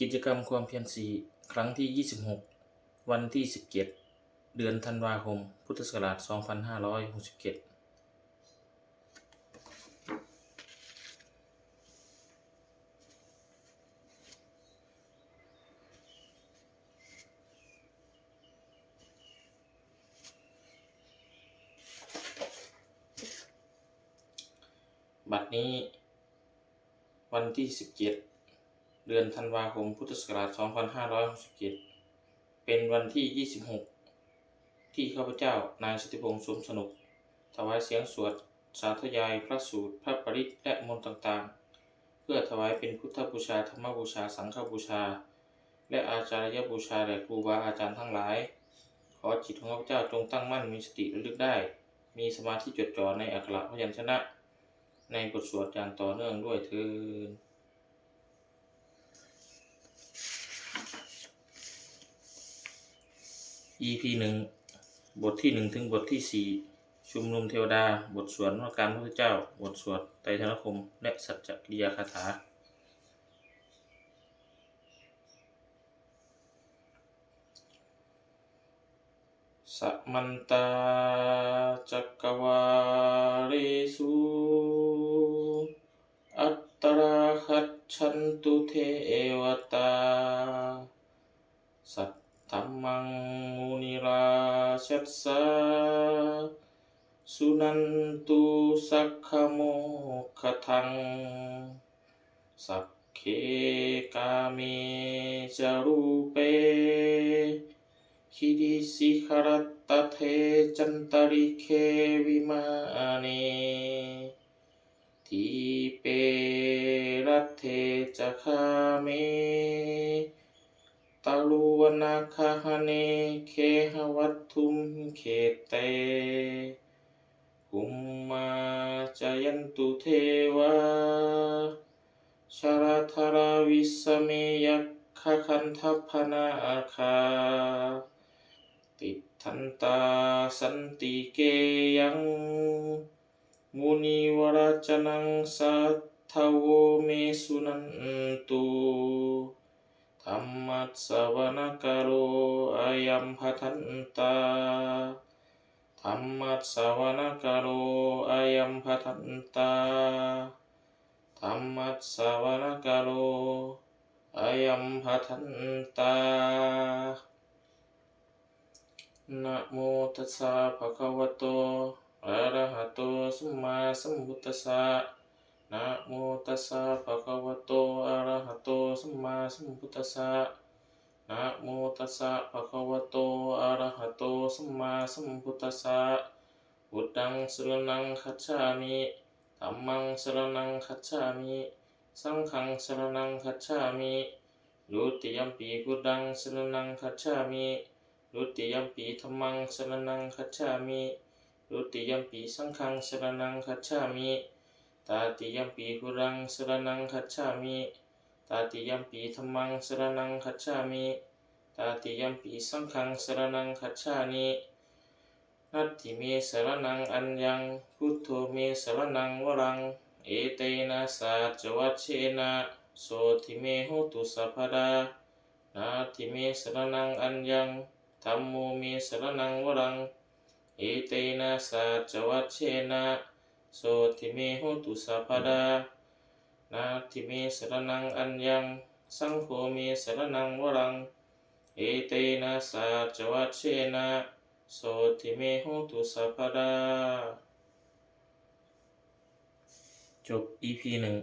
กิจกรรมความเพียรสีครั้งที่ 26 วันที่ 17 เดือนธันวาคม พุทธศักราช 2567บัดนี้วันที่17เดื เดือนธันวาคมพุทธศักราช 2567 เป็นวันที่ 26 ที่ข้าพเจ้านายสติพงษ์สมสนุก ถวายเสียงสวด สาธยายพระสูตร พระปริตและมนต์ต่างๆ เพื่อถวายเป็นพุทธบูชา ธรรมบูชา สังฆบูชา และอาจารยบูชาแด่ครูบาอาจารย์ทั้งหลาย ขอจิตของข้าพเจ้าจงตั้งมั่นมีสติระลึกได้ มีสมาธิจดจ่อในอักขระพยัญชนะ ในบทสวดอย่างต่อเนื่องด้วยเทิน EP หนึ่งบทที่หนึ่งถึงบทที่สี่ชุมนุมเทวดา บทสวดนมัสการพระพุทธเจ้า บทสวดไตรธนคม และสัจจกิริยาคาถา สัมมันตาจักรวาเลสุอัตตราคัจฉันตุเทวตา มังมุนิราชัสสะสุนันตุสักขโมคทัง สักเคกาเมจรูเปคิริสิขรัตตเทจันตริเควิมาเนทีเปรัตเทจะคาเม ตาลุวนาคาหเน เคหวัตถุมเขเตหุมมาจายันตุเทวาชาราธาราวิสเมยักขคันทัพนาคา ติทันตาสันติเกยัง มุนิวรจนังสัทธโวเมสุนันตุ สสวนกโรอายัมพัทันตาธรรมัสสวนกโรอายัมพัทันตาธรรมัสสวนกโรอายัมพัทันตานะโมตัสสะภะคะวะโตอะระหะโตสัมมาสัมพุทธัสสะนะโมตัสสะภะคะวะโตอะระหะโตสัมมาสัมพุทธัสสะ นะโมตัสสะภะคะวะโต อะระหะโต สัมมาสัมพุทธัสสะพุทธังสรณังคัจฉามิธัมมังสรณังคัจฉามิ สังฆังสรณังคัจฉามิดุติยัมปีพุทธังสรณังคัจฉามิดุติยัมปีธัมมังสรณังคัจฉามิดุติยัมปีสังฆังสรณังคัจฉามิตาติยัมปีพุรังสรณังคัจฉามิ ตาติยัมปีธัมมังสรณังคัจฉามิตาติยัมปีสังฆังสรณังคัจฉามินัตถิเมสรณังอัญญังพุทโธเมสรณังวรัง เอเตนะสัจวัชเชนะโสทิเมโหตุสัพพดานาทิเมสรณังอัญญังธัมโมเมสรณังวรัง เอเตนะสัจวัชเชนะโสทิเมโหตุสัพพดา นาทิเมสรนังอัญญัง สังโฆเมสรนังวรัง เอเตนะสาจวัชเชนะโสทิเมหุตุสัพพดาจบ EP หนึ่ง